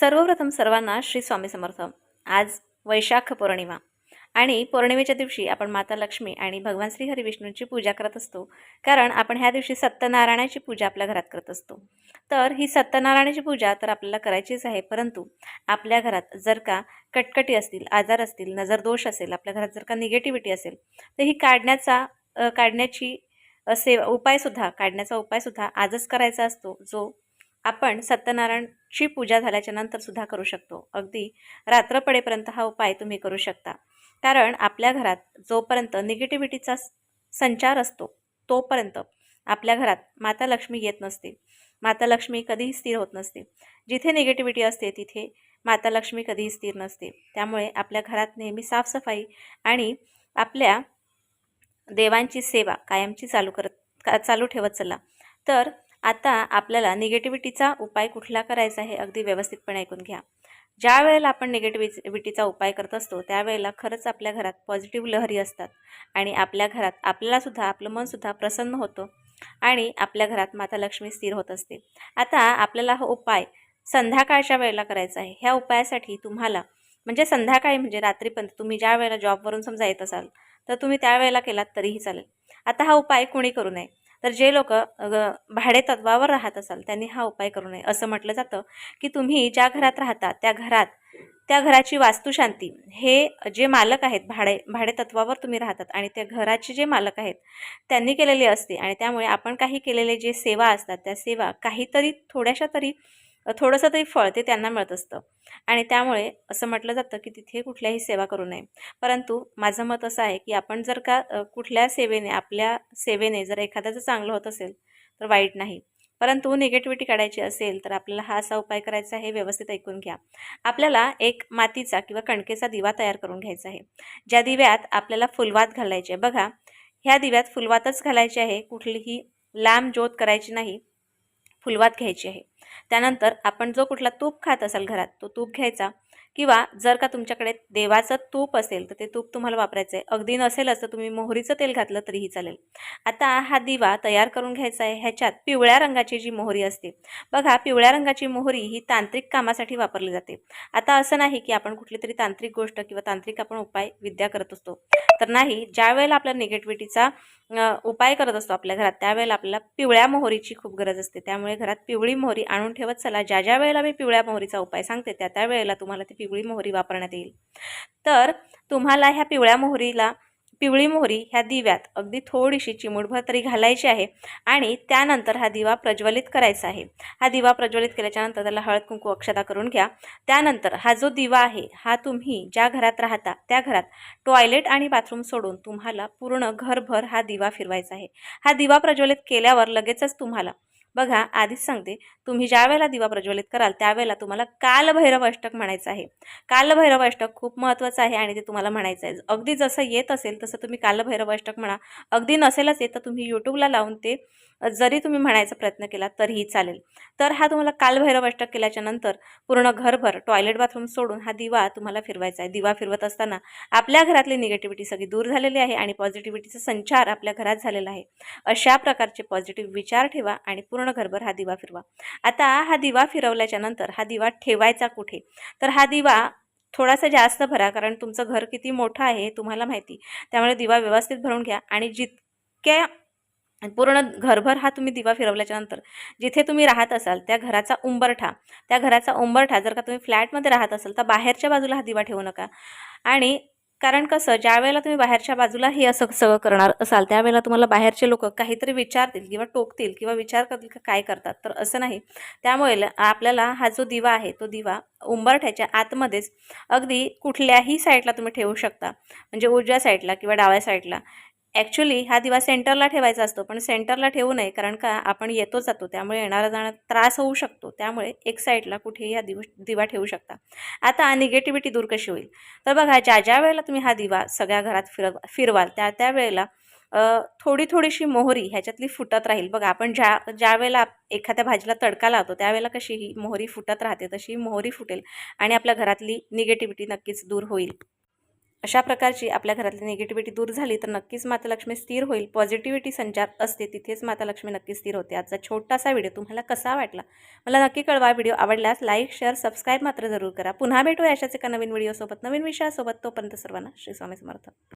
सर्वप्रथम सर्वांना श्री स्वामी समर्थ. आज वैशाख पौर्णिमा. आणि पौर्णिमेच्या दिवशी आपण माता लक्ष्मी आणि भगवान श्री हरिविष्णूंची पूजा करत असतो. कारण आपण ह्या दिवशी सत्यनारायणाची पूजा आपल्या घरात करत असतो. तर ही सत्यनारायणाची पूजा तर आपल्याला करायचीच आहे. परंतु आपल्या घरात जर का कटकटी असतील आजार असतील नजर दोष असेल आपल्या घरात जर का निगेटिव्हिटी असेल तर ही काढण्याचा काढण्याची सेवा उपायसुद्धा काढण्याचा उपायसुद्धा आजच करायचा असतो. जो आपण सत्यनारायणची पूजा झाल्याच्यानंतर सुद्धा करू शकतो. अगदी रात्र पडेपर्यंत हा उपाय तुम्ही करू शकता. कारण आपल्या घरात जोपर्यंत निगेटिव्हिटीचा संचार असतो तोपर्यंत आपल्या घरात माता लक्ष्मी येत नसते. माता लक्ष्मी कधीही स्थिर होत नसते. जिथे निगेटिव्हिटी असते तिथे माता लक्ष्मी कधीही स्थिर नसते. त्यामुळे आपल्या घरात नेहमी साफसफाई आणि आपल्या देवांची सेवा कायमची चालू करत का चालू ठेवत चला. तर आता आपल्याला निगेटिव्हिटीचा उपाय कुठला करायचा हे अगदी व्यवस्थितपणे ऐकून घ्या. ज्या वेळेला आपण निगेटिव्हिटीचा उपाय करत असतो त्यावेळेला खरंच आपल्या घरात पॉझिटिव्ह लहरी असतात आणि आपल्या घरात आपल्यालासुद्धा आपलं मनसुद्धा प्रसन्न होतं आणि आपल्या घरात माता लक्ष्मी स्थिर होत असते. आता आपल्याला हा उपाय संध्याकाळच्या वेळेला करायचा आहे. ह्या उपायासाठी तुम्हाला म्हणजे संध्याकाळी म्हणजे रात्रीपर्यंत तुम्ही ज्या वेळेला जॉबवरून समजा येत असाल तर तुम्ही त्यावेळेला केलात तरीही चालेल. आता हा उपाय कुणी करू नये. तर जे लोक भाडे तत्वावर राहत असाल त्यांनी हा उपाय करू नये. असं म्हटलं जातं की तुम्ही ज्या घरात राहता त्या घरात त्या घराची वास्तुशांती हे जे मालक आहेत भाडे भाडे तत्वावर तुम्ही राहतात आणि त्या घराचे जे मालक आहेत त्यांनी केलेली असते आणि त्यामुळे आपण काही केलेले जे सेवा असतात त्या सेवा काहीतरी थोड्याशा तरी थोडंसं तरी फळ ते त्यांना मिळत असतं. आणि त्यामुळे असं म्हटलं जातं की तिथे कुठल्याही सेवा करू नये. परंतु माझं मत असं आहे की आपण जर का कुठल्या सेवेने आपल्या सेवेने जर एखाद्याचं चांगलं होत असेल तर वाईट नाही. परंतु निगेटिव्हिटी काढायची असेल तर आपल्याला हा असा उपाय करायचा आहे व्यवस्थित ऐकून घ्या. आपल्याला एक मातीचा किंवा कणकेचा दिवा तयार करून घ्यायचा आहे. ज्या दिव्यात आपल्याला फुलवात घालायची आहे. बघा ह्या दिव्यात फुलवातच घालायची आहे. कुठलीही लांब ज्योत करायची नाही. फुलवात घ्यायची आहे. त्यानंतर आपण जो कुठला तूप खात असाल घरात तो तूप घ्यायचा. किंवा जर का तुमच्याकडे देवाचं तूप असेल तर ते तूप तुम्हाला वापरायचं आहे अगदी नसेलच तर तुम्ही मोहरीचं तेल घातलं तरीही चालेल. आता हा दिवा तयार करून घ्यायचा आहे. ह्याच्यात पिवळ्या रंगाची जी मोहरी असते. बघा पिवळ्या रंगाची मोहरी ही तांत्रिक कामासाठी वापरली जाते. आता असं नाही की आपण कुठली तरी तांत्रिक गोष्ट किंवा तांत्रिक आपण उपाय विद्या करत असतो. तर नाही ज्या वेळेला आपल्या निगेटिव्हिटीचा उपाय करत असतो आपल्या घरात त्यावेळेला आपल्याला पिवळ्या मोहरीची खूप गरज असते. त्यामुळे घरात पिवळी मोहरी आणून ठेवत चला. ज्या ज्या वेळेला मी पिवळ्या मोहरीचा उपाय सांगते त्या त्या वेळेला तुम्हाला ती पिवळी मोहरी वापरण्यात येईल. तर तुम्हाला ह्या पिवळ्या मोहरीला पिवळी मोहरी ह्या दिव्यात अगदी थोडीशी चिमूटभर तरी घालायची आहे आणि त्यानंतर हा दिवा प्रज्वलित करायचा आहे. हा दिवा प्रज्वलित केल्याच्यानंतर त्याला हळद कुंकू अक्षता करून घ्या. त्यानंतर हा जो दिवा आहे हा तुम्ही ज्या घरात राहता त्या घरात टॉयलेट आणि बाथरूम सोडून तुम्हाला पूर्ण घरभर हा दिवा फिरवायचा आहे. हा दिवा प्रज्वलित केल्यावर लगेचच तुम्हाला बघा आधीच सांगते. तुम्ही ज्या वेळेला दिवा प्रज्वलित कराल त्यावेळेला तुम्हाला कालभैरव अष्टक म्हणायचं आहे. कालभैरव अष्टक खूप महत्त्वाचं आहे आणि ते तुम्हाला म्हणायचं आहे अगदी जसं येत असेल तसं तुम्ही कालभैरव अष्टक म्हणा. अगदी नसेलच येत तर तुम्ही यूट्यूबला लावून ते जरी तुम्ही म्हणायचा प्रयत्न केला तरीही चालेल. तर हा तुम्हाला कालभैरव अष्टक केल्याच्यानंतर पूर्ण घरभर टॉयलेट बाथरूम सोडून हा दिवा तुम्हाला फिरवायचा आहे. दिवा फिरवत असताना आपल्या घरातली निगेटिव्हिटी सगळी दूर झालेली आहे आणि पॉझिटिव्हिटीचा संचार आपल्या घरात झालेला आहे. अशा प्रकारचे पॉझिटिव्ह विचार ठेवा आणि पूर्ण घरभर हा दिवा फिरवा. आता हा दिवा फिरवल्याच्या नंतर हा दिवा ठेवायचा कुठे? तर हा दिवा थोडासा जास्त भरा कारण तुमचं घर किती मोठं आहे तुम्हाला माहिती. त्यामुळे दिवा व्यवस्थित भरून घ्या आणि जितक्या पूर्ण घरभर हा तुम्ही दिवा फिरवल्याच्यानंतर जिथे तुम्ही राहत असाल त्या घराचा उंबरठा त्या घराचा उंबरठा जर का तुम्ही फ्लॅटमध्ये राहत असाल तर बाहेरच्या बाजूला हा दिवा ठेवू नका. आणि कारण कसं ज्या वेळेला तुम्ही बाहेरच्या बाजूला हे असं सगळं करणार असाल त्यावेळेला तुम्हाला बाहेरचे लोक काहीतरी विचारतील किंवा टोकतील किंवा विचार करतील का काय करतात तर असं नाही. त्यामुळे आपल्याला हा जो दिवा आहे तो दिवा उंबरठ्याच्या आतमध्येच अगदी कुठल्याही साईडला तुम्ही ठेवू शकता. म्हणजे उजव्या साईडला किंवा डाव्या साईडला. ॲक्च्युली हा दिवा सेंटरला ठेवायचा असतो पण सेंटरला ठेवू नये कारण का आपण येतो जातो त्यामुळे येणारा जाणं त्रास होऊ शकतो. त्यामुळे एक साईडला कुठेही हा दिव दिवा ठेवू शकता. आता निगेटिव्हिटी दूर कशी होईल? तर बघा ज्या ज्या वेळेला तुम्ही हा दिवा सगळ्या घरात फिर फिरवाल त्या त्या वेळेला थोडी थोडीशी मोहरी ह्याच्यातली फुटत राहील. बघा आपण ज्या ज्या वेळेला एखाद्या भाजीला तडका लावतो त्यावेळेला कशी ही मोहरी फुटत राहते तशी मोहरी फुटेल आणि आपल्या घरातली निगेटिव्हिटी नक्कीच दूर होईल. अशा प्रकारची आपल्या घरातली निगेटिव्हिटी दूर झाली तर नक्कीच माता लक्ष्मी स्थिर होईल. पॉझिटिव्हिटी संचार असते तिथेच माता लक्ष्मी नक्की स्थिर होते. आजचा छोटासा व्हिडिओ तुम्हाला कसा वाटला? मला नक्की कळवा. व्हिडिओ आवडल्यास लाईक शेअर सबस्क्राईब मात्र जरूर करा. पुन्हा भेटूया अशाच एका नवीन व्हिडिओसोबत नवीन विषयासोबत तोपर्यंत सर्वांना श्री स्वामी समर्थ.